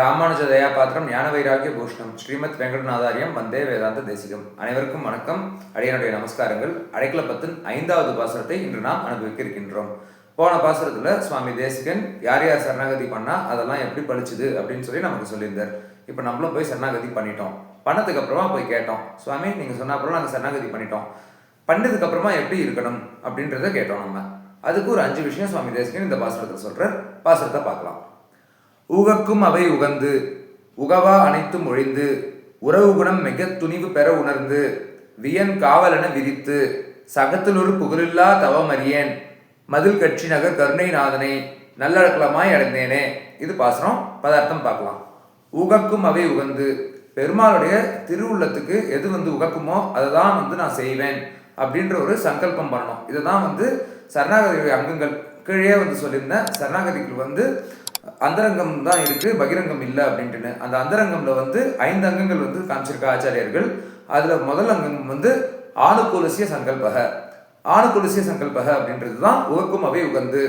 ராமானுஜ தயா பாத்திரம் ஞான வைராகிய பூஷணம் ஸ்ரீமத் வெங்கடநாதாரியம் வந்தே வேதாந்த தேசிகம். அனைவருக்கும் வணக்கம். அடியனுடைய நமஸ்காரங்கள். அடைக்கலப்பத்தின் ஐந்தாவது பாசுரத்தை இன்று நாம் அனுபவிக்க இருக்கின்றோம். போன பாசுரத்தில் சுவாமி தேசிகன் யார் யார் சரணாகதி பண்ணா அதெல்லாம் எப்படி பழிச்சுது அப்படின்னு சொல்லி நமக்கு சொல்லியிருந்தார். இப்போ நம்மளும் போய் சரணாகதி பண்ணிட்டோம். பண்ணதுக்கு அப்புறமா போய் கேட்டோம். சுவாமி நீங்கள் சொன்ன அப்புறம் நாங்கள் சரணாகதி பண்ணிட்டோம். பண்ணதுக்கு அப்புறமா எப்படி இருக்கணும் அப்படின்றத கேட்டோம் நம்ம. அதுக்கு ஒரு அஞ்சு விஷயம் சுவாமி தேசிகன் இந்த பாசுரத்தில் சொல்கிற பாசுரத்தை பார்க்கலாம். ஊகக்கும் அவை உகந்து உகவா அனைத்தும் ஒழிந்து உறவு குணம் மிக துணிவு பெற உணர்ந்து வியன் காவலென விரித்து சகத்திலொரு புகழில்லா தவமறியேன் மதில் கட்சி நகர் கருணைநாதனை நல்லடக்கலமாய் அடைந்தேனே. இது பாசனம் பதார்த்தம் பார்க்கலாம். உகக்கும் அவை உகந்து பெருமாளுடைய திருவுள்ளத்துக்கு எது வந்து உகக்குமோ அதை தான் வந்து நான் செய்வேன் அப்படின்ற ஒரு சங்கல்பம் பண்ணணும். இதுதான் வந்து சரணாகதியுடைய அங்கங்கள் கீழே வந்து சொல்லியிருந்தேன் சரணாகதிக்கு வந்து அந்தரங்கம் தான் இருக்கு பகிரங்கம் இல்லை அப்படின்ட்டுன்னு. அந்த அந்தரங்கம்ல வந்து ஐந்து அங்கங்கள் வந்து காமிச்சிருக்க ஆச்சாரியர்கள். அதுல முதல் அங்கம் வந்து ஆணுக்குலசிய சங்கல்பக. ஆணுக்குலசிய சங்கல்பக அப்படின்றது தான் உகக்கும் அவை உகந்து.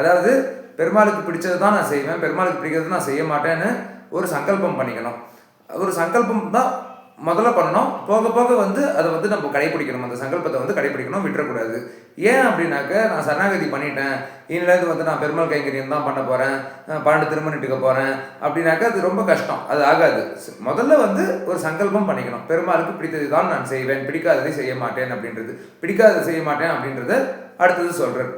அதாவது பெருமாளுக்கு பிடிச்சது தான் நான் செய்வேன் பெருமாளுக்கு பிடிக்கிறது நான் செய்ய மாட்டேன்னு ஒரு சங்கல்பம் பண்ணிக்கணும். ஒரு சங்கல்பம் தான் முதல்ல பண்ணணும். போக போக வந்து அதை வந்து நம்ம கடைபிடிக்கணும் அந்த சங்கல்பத்தை வந்து கடைபிடிக்கணும் விட்டுறக்கூடாது. ஏன் அப்படின்னாக்க நான் சரணாகதி பண்ணிட்டேன். இன்னிலேருந்து வந்து நான் பெருமாள் கைங்கரியம் தான் பண்ண போகிறேன் பன்னெண்டு திருமணிட்டுக்க போகிறேன் அப்படின்னாக்கா அது ரொம்ப கஷ்டம். அது ஆகாது. முதல்ல வந்து ஒரு சங்கல்பம் பண்ணிக்கணும். பெருமாளுக்கு பிடித்தது தான் நான் செய்வேன். பிடிக்காததை செய்ய மாட்டேன் அப்படின்றது. பிடிக்காததை செய்ய மாட்டேன் அப்படின்றத அடுத்தது சொல்கிறேன்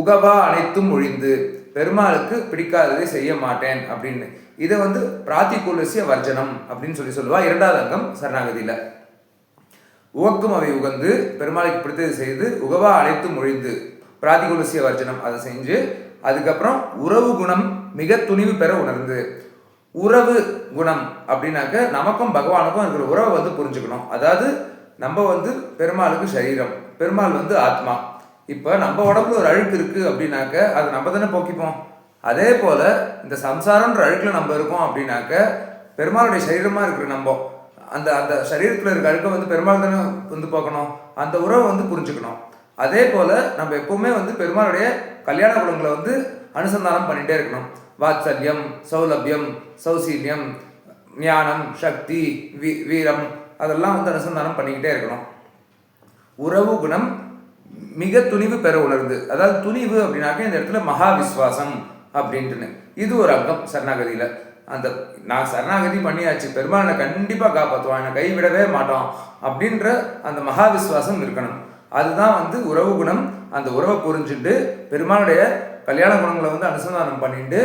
உகவா அனைத்தும் ஒழிந்து பெருமாளுக்கு பிடிக்காததை செய்ய மாட்டேன் அப்படின்னு. இதை வந்து பிராத்திகூலசிய வர்ஜனம் அப்படின்னு சொல்லி சொல்லுவா. இரண்டாவது அங்கம் சரணாகதியில். உவக்கும் அவை உகந்து பெருமாளுக்கு பிடித்தது செய்து உகவா அழைத்து ஒழிந்து பிராத்திகூலசிய வர்ஜனம் அதை செஞ்சு அதுக்கப்புறம் உறவு குணம் மிக துணிவு பெற உணர்ந்து. உறவு குணம் அப்படின்னாக்க நமக்கும் பகவானுக்கும் இருக்கிற உறவை வந்து புரிஞ்சுக்கணும். அதாவது நம்ம வந்து பெருமாளுக்கு சரீரம். பெருமாள் வந்து ஆத்மா. இப்போ நம்ம உடம்புல ஒரு அழுக்கு இருக்குது அப்படின்னாக்க அது நம்ம தானே போக்கிப்போம். அதே போல் இந்த சம்சாரன்ற அழுக்கில் நம்ம இருக்கோம் அப்படின்னாக்க பெருமாளுடைய சரீரமாக இருக்கிற நம்ம அந்த அந்த சரீரத்தில் இருக்க அழுக்கை வந்து பெருமாள் தானே வந்து போக்கணும். அந்த உறவை வந்து புரிஞ்சுக்கணும். அதே போல் நம்ம எப்பவுமே வந்து பெருமாளுடைய கல்யாண குணங்களை வந்து அனுசந்தானம் பண்ணிகிட்டே இருக்கணும். வாத்சல்யம் சௌலபியம் சௌசீல்யம் ஞானம் சக்தி வீ வீரம் அதெல்லாம் வந்து அனுசந்தானம் பண்ணிக்கிட்டே இருக்கணும். உறவு குணம் மிக துணிவு பெற உணர்ந்து அதாவது துணிவு அப்படின்னாக்க இந்த இடத்துல மகா விஸ்வாசம் அப்படின்ட்டுன்னு. இது ஒரு அங்கம் சரணாகதியில். அந்த நான் சரணாகதி பண்ணியாச்சு பெருமானை கண்டிப்பாக காப்பாற்றுவான் என்னை கைவிடவே மாட்டோம் அப்படின்ற அந்த மகா விஸ்வாசம் இருக்கணும். அதுதான் வந்து உறவு குணம். அந்த உறவை புரிஞ்சுட்டு பெருமாளுடைய கல்யாண குணங்களை வந்து அனுசந்தானம் பண்ணிட்டு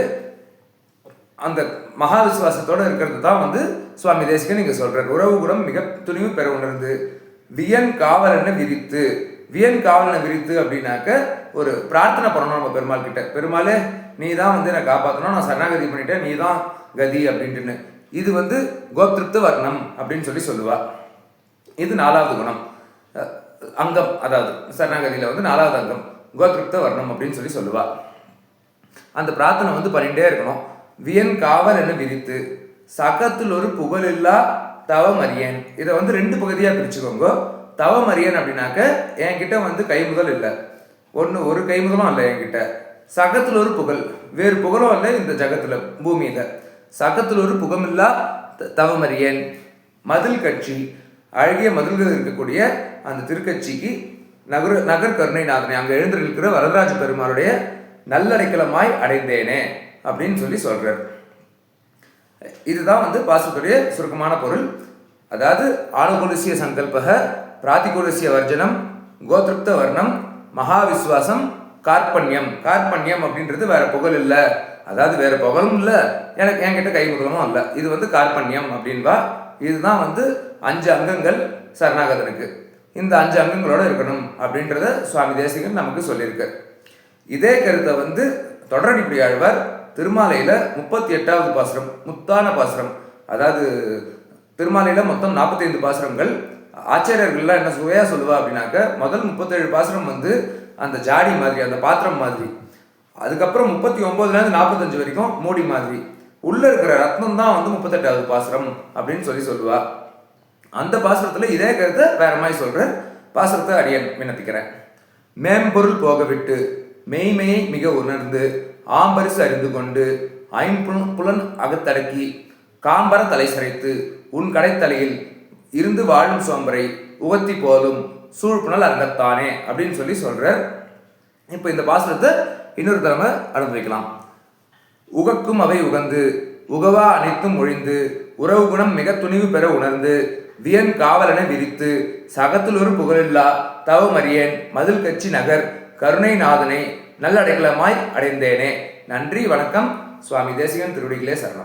அந்த மகாவிஸ்வாசத்தோடு இருக்கிறது தான் வந்து சுவாமி தேசிகன் நீங்கள் சொல்றாரு. உறவு குணம் மிக துணிவு பெற உணர்ந்து வியன் காவலன்னு விரித்து. வியன் காவலனை விரித்து அப்படின்னாக்க ஒரு பிரார்த்தனை பண்ணணும் நம்ம பெருமாள் கிட்ட. பெருமாளே நீ தான் வந்து என்னை காப்பாற்றணும் நான் சரணாகதி பண்ணிட்டேன். நீ தான் கதி அப்படின்ட்டுன்னு. இது வந்து கோப்திருப்த வர்ணம் அப்படின்னு சொல்லி சொல்லுவா. இது நாலாவது குணம். அங்கம் அதாவது சரணாகதியில் வந்து நாலாவது அங்கம் கோத்ருப்த வர்ணம் அப்படின்னு சொல்லி சொல்லுவா. அந்த பிரார்த்தனை வந்து பண்ணிகிட்டே இருக்கணும். வியன் காவல் என விரித்து சகத்தில் ஒரு புகழில்லா தவமரியன் இதை வந்து ரெண்டு பகுதியாக பிரிச்சுக்கோங்க. தவமரியன் அப்படின்னாக்க என்கிட்ட வந்து கைமுதல் இல்லை. ஒன்று ஒரு கைமுதலும் இல்லை என்கிட்ட. சகத்தில் ஒரு புகழ். வேறு புகழும் இல்லை இந்த ஜகத்தில் பூமியில். சகத்தில் ஒரு புகமில்லா த- மதில் கட்சி. அழகிய மதில்கள் இருக்கக்கூடிய அந்த திருக்கட்சிக்கு நகர் நகர் கருணை நாதனை அங்கே எழுந்திருக்கிற வரதராஜ பெருமாளுடைய நல்லடைக்கலமாய் அடைந்தேனே அப்படின்னு சொல்லி சொல்கிறார் இதுதான் வந்து பாசத்துடைய சுருக்கமான பொருள். அதாவது ஆணுகுலசிய சங்கல்பக பிராத்திகுலசிய வர்ஜனம் கோத்ருப்த வர்ணம் மகாவிஸ்வாசம் கார்பண்யம் கார்பண்யம் அப்படின்றது வேற புகழ் இல்லை. அதாவது வேற புகழும் இல்லை. எனக்கு என்கிட்ட கை முதலமும் இல்லை இது வந்து கார்பண்யம் அப்படின்பா. இதுதான் வந்து அஞ்சு அங்கங்கள் சரணாகதனுக்கு. இந்த அஞ்சு அங்கங்களோடு இருக்கணும் அப்படின்றத சுவாமி தேசிகன் நமக்கு சொல்லியிருக்கு இதே கருத்தை வந்து தொடரடிப்படி ஆழ்வார் திருமாலையில் முப்பத்தி எட்டாவது பாசுரம் முத்தான பாசுரம். அதாவது திருமாலையில் மொத்தம் நாற்பத்தைந்து பாசுரங்கள். ஆச்சாரியர்கள்லாம் என்ன சுவையா சொல்லுவா அப்படின்னாக்க முதல் முப்பத்தேழு பாசனம் வந்து அந்த ஜாடி மாதிரி அந்த பாத்திரம் மாதிரி. அதுக்கப்புறம் முப்பத்தி ஒம்போதுலேருந்து நாற்பத்தஞ்சு வரைக்கும் மூடி மாதிரி. உள்ளே இருக்கிற ரத்னம் தான் வந்து முப்பத்தெட்டாவது பாசுரம் அப்படின்னு சொல்லி சொல்லுவா. அந்த பாசுரத்தில் இதே கருத்தை வேற மாதிரி சொல்கிற பாசுரத்தை அடியன் விண்ணப்பிக்கிறேன். மேம்பொருள் போக விட்டு மெய்மையை மிக உணர்ந்து ஆம்பரிசு அறிந்து கொண்டு ஐம்புலன் புலன் அகத்தடக்கி காம்பர தலை சரைத்து உன் கடைத்தலையில் இருந்து வாழும் சோம்பரை உகத்தி போலும் சூழ்புணல் அங்கத்தானே அப்படின்னு சொல்லி சொல்கிறார் இப்போ இந்த பாசனத்தை இன்னொரு தலைமை அனுபவிக்கலாம் உகக்கும் அவை உகந்து உகவா அனைத்தும் ஒழிந்து உறவு குணம் மிக துணிவு பெற உணர்ந்து வியன் காவலனை விரித்து சகத்தில் ஒரு புகழில்லா தவமறியேன் மதில் கட்சி நகர் கருணை நாதனை நல்லடைக்கலமாய் அடைந்தேனே. நன்றி வணக்கம். சுவாமி தேசிகன் திருவடிகளே சரணம்.